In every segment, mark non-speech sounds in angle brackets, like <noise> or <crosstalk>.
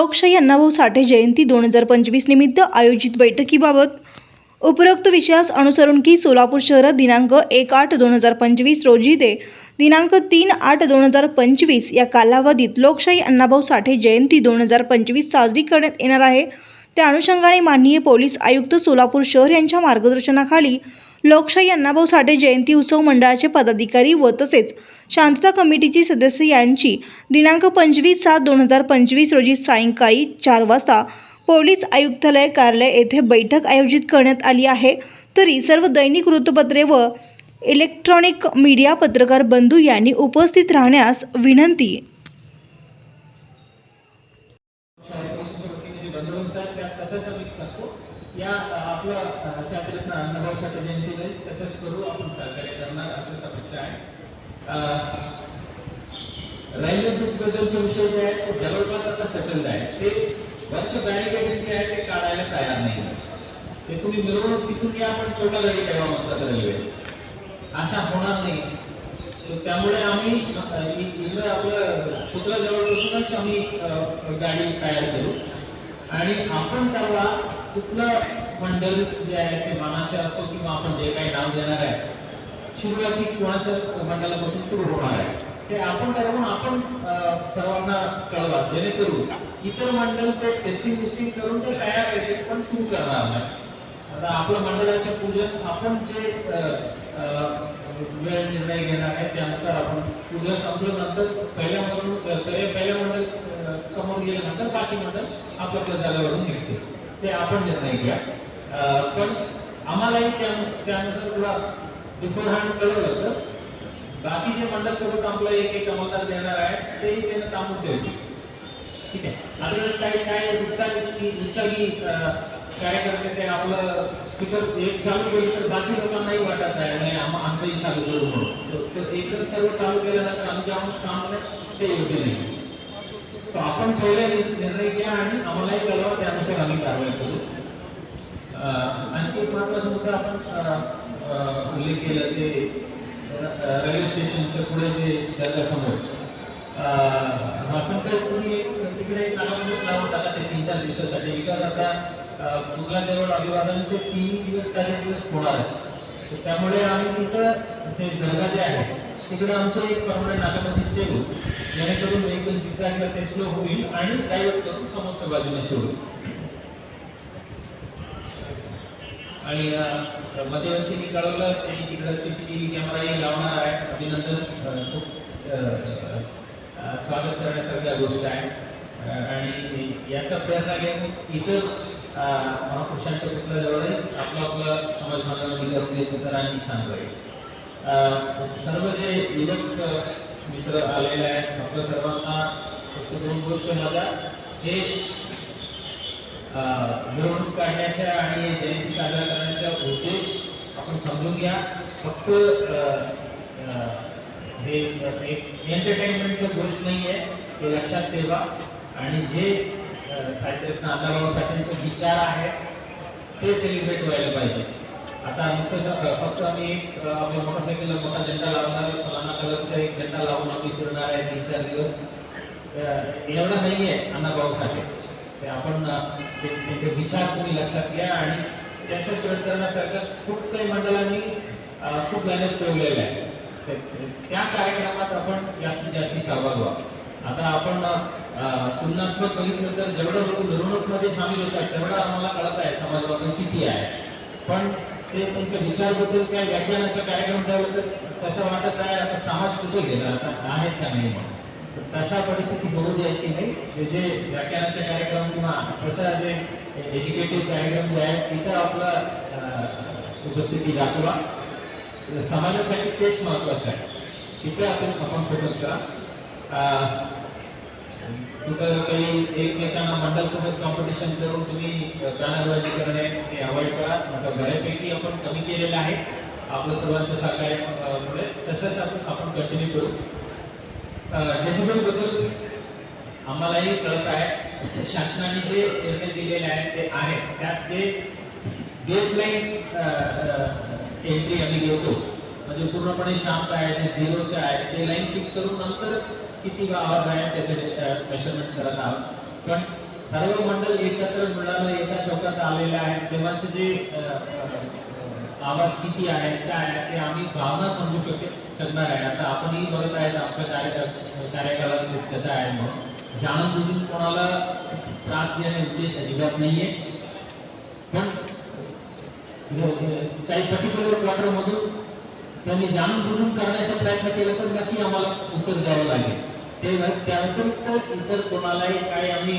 लोकशाही अण्णाभाऊ साठे जयंती दोन हजार पंचवीस निमित्त आयोजित बैठकीबाबत उपरोक्त विषयास अनुसरून की सोलापूर शहरात दिनांक एक आठ दोन हजार पंचवीस रोजी ते दिनांक तीन आठ दोन हजार पंचवीस या कालावधीत लोकशाही अण्णाभाऊ साठे जयंती दोन हजार पंचवीस साजरी करण्यात येणार आहे. त्या अनुषंगाने माननीय पोलीस आयुक्त सोलापूर शहर यांच्या मार्गदर्शनाखाली लोकशाही अण्णाभाऊ साठे जयंती उत्सव मंडळाचे पदाधिकारी व तसेच शांतता कमिटीची सदस्य यांची दिनांक पंचवीस सात दोन हजार पंचवीस रोजी सायंकाळी चार वाजता पोलीस आयुक्तालय कार्यालय येथे बैठक आयोजित करण्यात आली आहे. तरी सर्व दैनिक वृत्तपत्रे व इलेक्ट्रॉनिक मीडिया पत्रकार बंधू यांनी उपस्थित राहण्यास विनंती जे बंदोबस्त आहे त्या तसंच आम्ही करतो या अ, आपलं अ, शास्त्रज्ञ अण्णाभाऊ साठे जयंतीला तसंच करू आपण सहकार्य करणार असंच अपेक्षा आहे. अ, रेल्वे ब्रिज विषय जे आहे तो जवळपास आता सेटल्ड आहे. ते वरचे बॅरिकेड जे आहे ते काढायला तयार नाही ते तुम्ही मिळवून तिथून या आपण छोटा गाडी ठेवा म्हणतात रेल्वे असा होणार नाही. तर त्यामुळे आम्ही इकडं आपलं पुतळ्याजवळ बसूनच आम्ही गाडी तयार करू. आणि आपण त्याला कुठलं मंडळ जे आहे ते मानाचे असो किंवा आपण जे काही नाव देणार आहे सुरुवाती कोणाच्या मंडळापासून सुरू होणार आहे? ते आपण ठरवून आपण सर्वांना कळवा जेणेकरून इतर मंडळ ते टेस्टिंग विस्टिंग करून ते तयार आहे पण सुरू करणार नाही. आता आपलं मंडळाचे पूजन आपण जे वेळ निर्णय घेणार आहे त्यानुसार आपण पूजन संपल्यानंतर पहिल्या मंडळ पहिल्या पहिल्या मंडळ समोर गेल्यानंतर बाकी मंडळ आपापल्या जागेवरून निघते ते आपण निर्णय घ्या. पण आम्हालाही त्यानुसार थोडा बिफोर हँड कळवलं तर बाकीचे मंडळ सोबत आपलं एक एक अमलदार देणार आहे तेही त्यानं काम ठेवतील ठीक आहे. अदरवाईज काही काय उत्साही उत्साही कार्यकर्ते ते आपलं स्पीकर एक चालू केलं तर बाकी लोकांनाही वाटत आहे नाही आमचंही चालू करू म्हणून. तर- तर सर्व चालू केल्यानंतर आम्ही जाऊन काम ते योग्य नाही. तर आपण पहिले निर्णय घ्या आणि आम्हालाही कळवा त्यानुसार आम्ही कारवाई करू. आणि आणखी एक महत्त्वाचा मुद्दा आपण उल्लेख केला ते रेल्वे स्टेशनच्या पुढे जे दर्गासमोर वासंत साहेब तुम्ही तिकडे कालावधीच लावून टाका ते तीन चार दिवसासाठी. बिकॉज आता अं, मुघलाजवळ अभिवादन ते तीन दिवस चार दिवस होणारच तर त्यामुळे आम्ही तिथं ते दर्गा जे आहे तिकडे आमचं एक परमनंट नाकाबंदी ठेवू जेणेकरून वेहिकल जिथे ते स्लो होईल आणि डायव्हर्ट करून समोरच्या बाजूने सुरू आणि अं, मध्यवर्ती मी कळवलं त्यांनी टी व्ही कॅमेराही लावणार आहे. अभिनंदन खूप स्वागत करण्यासारख्या गोष्ट आहे. आणि याचा प्रयत्न घेऊन इतर महापुरुषांच्या पुतळ्याजवळ आपलं आपलं समाज बांधवांनी करून घेतलं आणि छान राहील सर्व जे युवक मित्र आलेले आहेत आपल्या सर्वांना फक्त दोन गोष्ट माझ्या हे मिरवणूक काढण्याच्या आणि जयंती साजरा करण्याचा उद्देश आपण समजून घ्या. फक्त हे एक एंटरटेनमेंटचं गोष्ट नाही आहे हे लक्षात ठेवा. आणि जे साहित्यरत्न अण्णाभाऊ साठेंचे विचार आहे ते सेलिब्रेट व्हायला पाहिजे. आता नुकतंच फक्त आम्ही एक आपल्या मोटरसायकलला मोठा झेंडा लावणार फलाना कलरचा एक झेंडा लावून आम्ही फिरणार आहे तीन चार दिवस. एवढा नाही आहे अण्णाभाऊ साठे. ते आपण त्यांचे विचार तुम्ही लक्षात घ्या आणि त्याच्या स्प्रेड करण्यासारखं खूप काही मंडळांनी खूप मेहनत ठेवलेलं आहे. त्या कार्यक्रमात आपण जास्तीत जास्त सहभाग व्हा आता आपण तुलनात्मक बघितलं तर जेवढं लोक मिरवणूकमध्ये सामील होतात तेवढं आम्हाला कळत आहे समाजवादन किती आहे. पण ते त्यांच्या विचारबद्दल काय व्याख्यानाचा कार्यक्रम ठेवलं तर तसं वाटत आहे? आता समाज कुठे गेला आता आहेत का नाही म्हणून तशा परिस्थिती होऊ द्यायची नाही. जे व्याख्यानाचे कार्यक्रम किंवा तसं जे एज्युकेटिव्ह कार्यक्रम जे आहे तिथं आपला उपस्थिती दाखवा. समाजासाठी तेच महत्वाचं आहे. तिथे आपण आपण फोकस करा. अं, कुठं काही एकमेकांना मंडळसोबत कॉम्पिटिशन करून तुम्ही गाणाबाजी करणे हे अवॉइड करा. आता बऱ्यापैकी आपण कमी केलेलं आहे. आपलं सर्वांचं सहकार्यामुळे तसंच आपण आपण कंटिन्यू करू. डेसिबल आम्हालाही कळत आहे. शासनाने जे निर्णय दिलेले आहेत ते आहेत त्यात जे बेसलाईन एंट्री आम्ही घेतो म्हणजे पूर्णपणे शांत आहे ते झिरोचे आहे ते लाईन फिक्स करून नंतर किती आवाज आहे त्याचे मेजरमेंट करत आहोत. पण सर्व मंडळ एकत्र मिळालं एका चौकात आलेले आहेत. तेव्हाचे जे आवाज किती आहे काय आहे ते आम्ही भावना समजू शक शकणार आहे. आता आपणही बघत आहेत आमच्या कार्य कार्यकालात कसं आहे म्हणून. जाणून कोणाला त्रास देणे उद्देश अजिबात नाहीये. पण काही पर्टिक्युलर क्वार्टर मधून त्यांनी जाणून बुजून करण्याचा प्रयत्न केला तर नक्की आम्हाला उत्तर द्यावं लागेल. ते त्या व्यतिरिक्त इतर कोणालाही काही आम्ही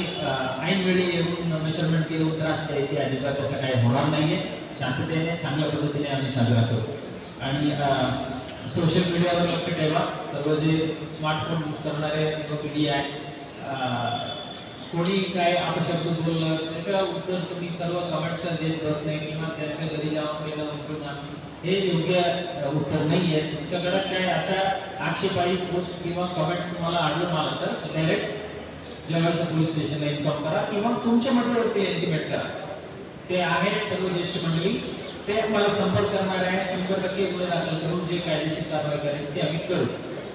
ऐन वेळी येऊन मेजरमेंट घेऊन त्रास द्यायची अजिबात असं काही होणार नाहीये. शांततेने चांगल्या पद्धतीने आम्ही साजरा करू. आणि सोशल मीडियावर लक्ष ठेवा. सर्व जे स्मार्टफोन यूज करणारे युवा पिढी आहे कोणी काय अपशब्द बोललं त्याच्या उत्तर तुम्ही सर्व कमेंट्स देत बसणे किंवा त्यांच्या घरी जाऊन केलं उठून हे योग्य उत्तर नाही आहे तुमच्याकडे काय अशा आक्षेपाई पोस्ट किंवा कमेंट तुम्हाला आढळून आलं तर डायरेक्ट जवळच्या पोलीस स्टेशनला इन्फॉर्म करा किंवा तुमच्या मंडळावरती इंटिमेट करा. ते आहेत सर्व ज्येष्ठ मंडळी. ते मला संपर्क करणार आहे. शंभर टक्के गुन्हे दाखल करून जे कायदेशीर कारवाई करायची ते आम्ही करू.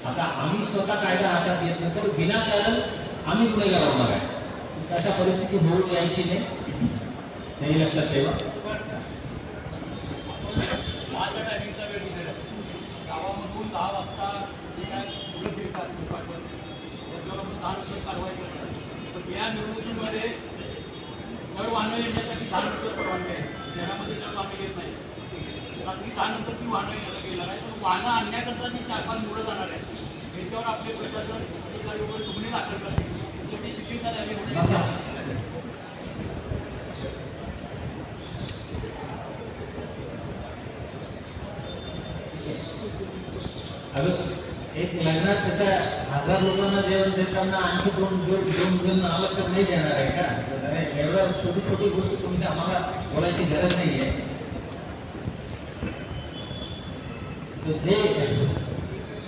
आता आम्ही स्वतः कायदा हातात येत नाही तर विनाकारण आम्ही गुन्हे होणार आहे. तशा परिस्थिती होऊ द्यायची नाही. हे लक्षात ठेवा. कारवाई करणार पण या निवडणुकीमध्ये जर वाहनं येण्यासाठी दहा नंतर परवानगी आहे. शहरामध्ये जर वाहनं येत नाही रात्री दहा नंतर ती वाहनं येणार. येणार नाही तर वाहनं आणण्याकरता जी चार पाच मुलं जाणार आहेत. याच्यावर आपले प्रशासन अधिकारी वगैरे गुन्हे दाखल करतील. त्याची शिक्षिका झाली एक लग्नात कसं हजार लोकांना जेवण देताना आणखी दोन दोन दोन जण आलं तर नाही देणार आहे का? एवढ्या छोटी छोटी गोष्ट तुम्ही आम्हाला बोलायची गरज नाहीये. जे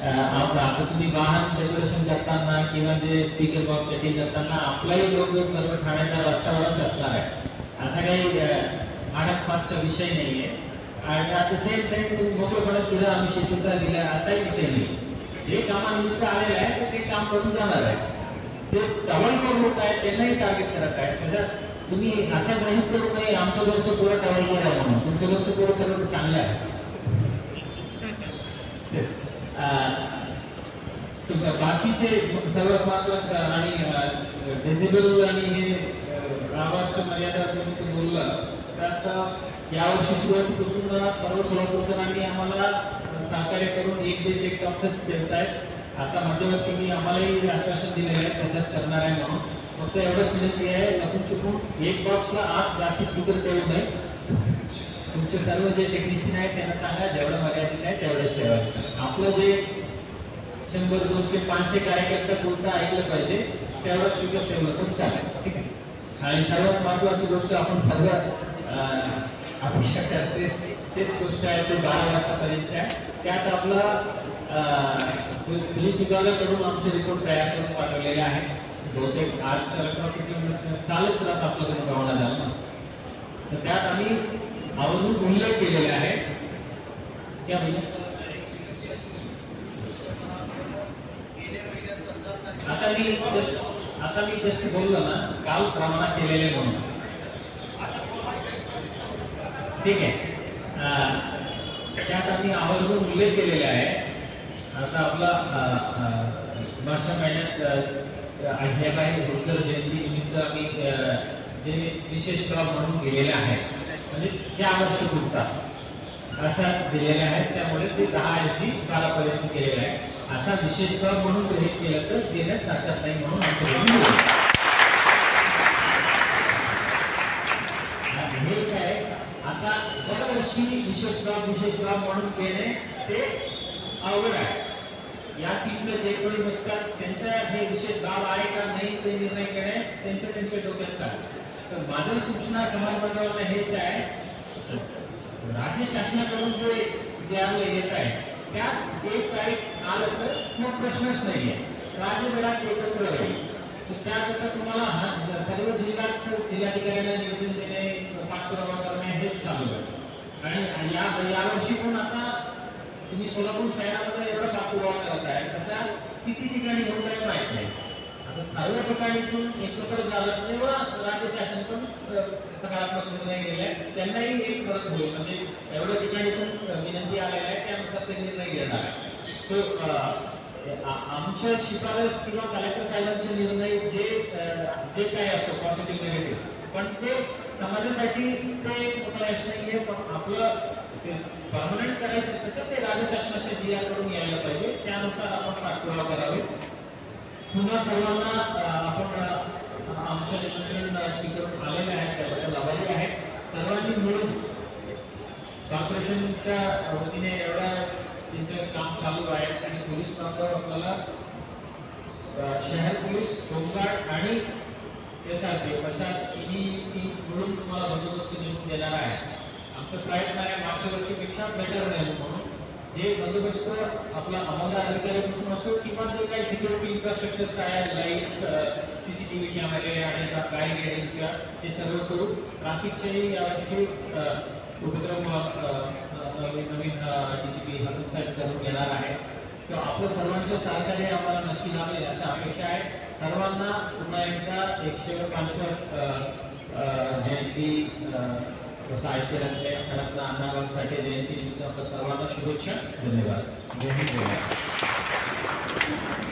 आता तुम्ही वाहन डेकोरेशन करताना किंवा जे स्पीकर बॉक्स सेटिंग करताना आपलाही लोक सर्व ठाण्याच्या रस्त्यावरच असणार आहे. असा काही आडक फासचा विषय नाहीये. आणि ॲट द सेम टाइम तुम्ही मोकळेपणे फिरा आम्ही शेतीचा दिला असाही विषय नाही जे कामानिमित्त आलेलं आहे ते काम करून जाणार आहे. जे टवलकर लोक आहेत त्यांनाही टार्गेट करत आहेत म्हणजे तुम्ही अशा गृहित करू नये आमचं घरचं पोरं टवलकर आहे म्हणून. तुमचं घरचं पोरं सगळं चांगलं आहे. बाकीचे सर्वात महत्वाचं आणि डेसिबल आणि हे आवाजच्या मर्यादा तुम्ही ते बोलला. त्यात यावर्षी सुरुवातीपासून सर्व सोलापूरकरांनी आम्हाला सहकार्य करून एक देश एक डॉक्टर्स देत आहेत. आता मध्यवर्ती मी आम्हालाही आश्वासन दिलेलं आहे तसंच करणार आहे म्हणून. फक्त एवढंच विनंती आहे लपून चुकून एक बॉक्सला आत जास्त स्पीकर ठेवू नये. तुमचे सर्व जे टेक्निशियन आहेत त्यांना सांगा जेवढं मर्यादित आहे तेवढंच ठेवायचं. आपलं जे शंभर दोनशे पाचशे कार्यकर्ता बोलता ऐकलं पाहिजे तेवढं स्पीकर ठेवलं तर चालेल. ठीक आहे? आणि सर्वात महत्वाची गोष्ट आपण सर्व अपेक्षा <laughs> करते तेच गोष्ट आहे, ते बारा वाजतापर्यंत आहे. त्यात आपला पोलीस विभागाकडून आमचे रिपोर्ट तयार करून पाठवलेले आहे बहुतेक आज कालच रात आपल्याकडे रवाना झाला तर त्यात आम्ही आवर्जून उल्लेख केलेला आहे. भैया आता मी जस्ट आता मी जस्ट बोललो ना, काल प्रमाण केलेले म्हणून. ठीक आहे. मी आवर्जून उल्लेख केलेला आहे आता आपला मागच्या महिन्यात अहिल्याबाई होळकर जयंती निमित्त आम्ही जे विशेष प्रॉब म्हणून गेलेले आहेत म्हणजे त्या वर्षी पुरतात अशा दिलेल्या आहेत त्यामुळे ते दहा ऐंशी बारा पर्यंत केलेले आहे असा विशेष प्रॉब म्हणून ग्रहित केलं तर देण्यात हरकत नाही म्हणून आमचं दरवर्षी विशेष प्रॉब विशेष प्रॉब म्हणून देणे ते अवघड आहे. या सीटला जे कोणी बसतात, त्यांच्या हे विशेष बाब आहे का नाही, ते निर्णय घेणे त्यांच्या त्यांच्या डोक्यात तर माझं सूचना समाज बांधवांना हेच आहे, राज्य शासनाकडून जे द्यायला येत आहे, त्यात एक तारीख आलं तर मग प्रश्नच नाहीये. राज्यभरात एकत्र तर त्याकरता तुम्हाला सर्व जिल्ह्यात जिल्हाधिकाऱ्यांना निवेदन देणे, पाठपुरावा करणे, हेच चालू आहे. आणि या यावर्षी पण आता तुम्ही सोलापूर शहरामध्ये एवढा पाठपुरावा करत आहे? तसा किती ठिकाणी होत आहे माहीत नाही. आता सर्व पण एकत्र झालं तेव्हा राज्य शासन पण सकारात्मक निर्णय गेलाय त्यांनाही एक फरक होईल. म्हणजे एवढ्या ठिकाणी पण विनंती आलेल्या आहे त्यानुसार ते निर्णय घेणार आहे तो आमच्या शिफारस किंवा कलेक्टर साहेबांचे निर्णय जे जे काही असो पॉझिटिव्ह निगेटिव्ह पण ते समाजासाठी ते प्रयास नाहीये पण आपलं परमनंट करायचं असतं तर ते राज्य शासनाच्या जियाकडून यायला पाहिजे. त्यानुसार आपण पाठपुरावा करावे. पुन्हा सर्वांना आपण आमच्या निमंत्रण स्वीकारून आलेले आहेत त्याबद्दल आभारी आहेत सर्वांनी मिळून कॉर्पोरेशनच्या वतीने एवढा त्यांचं काम चालू आहे आणि पोलीस बांधव आपल्याला शहर पोलीस होमगार्ड आणि एस आर पी अशा तिन्ही टीम मिळून तुम्हाला बंदोबस्त नेमून देणार आहे. आमचा प्रयत्न आहे मागच्या वर्षीपेक्षा बेटर राहील म्हणून. जे बंदोबस्त आपला अंमलदार अधिकाऱ्यापासून असो किंवा जे काही सिक्युरिटी इन्फ्रास्ट्रक्चर आहे लाइट सीसीटीव्ही कॅमेरे आणि गाडी गेटिंगच्या हे सर्व करू ट्राफिकचेही यावर्षी उपक्रम नवीन डी सी पी हसन साहेब करून घेणार आहे. तर आपलं सर्वांचं सहकार्य आम्हाला नक्की लाभेल अशा अपेक्षा आहे सर्वांना पुन्हा एकदा एकशे पाचव्या जयंती साहित्य रत्ने रत्न अण्णाभाऊ साठे जयंती निमित्त आपल्या सर्वांना शुभेच्छा. धन्यवाद. जय हिंद. जय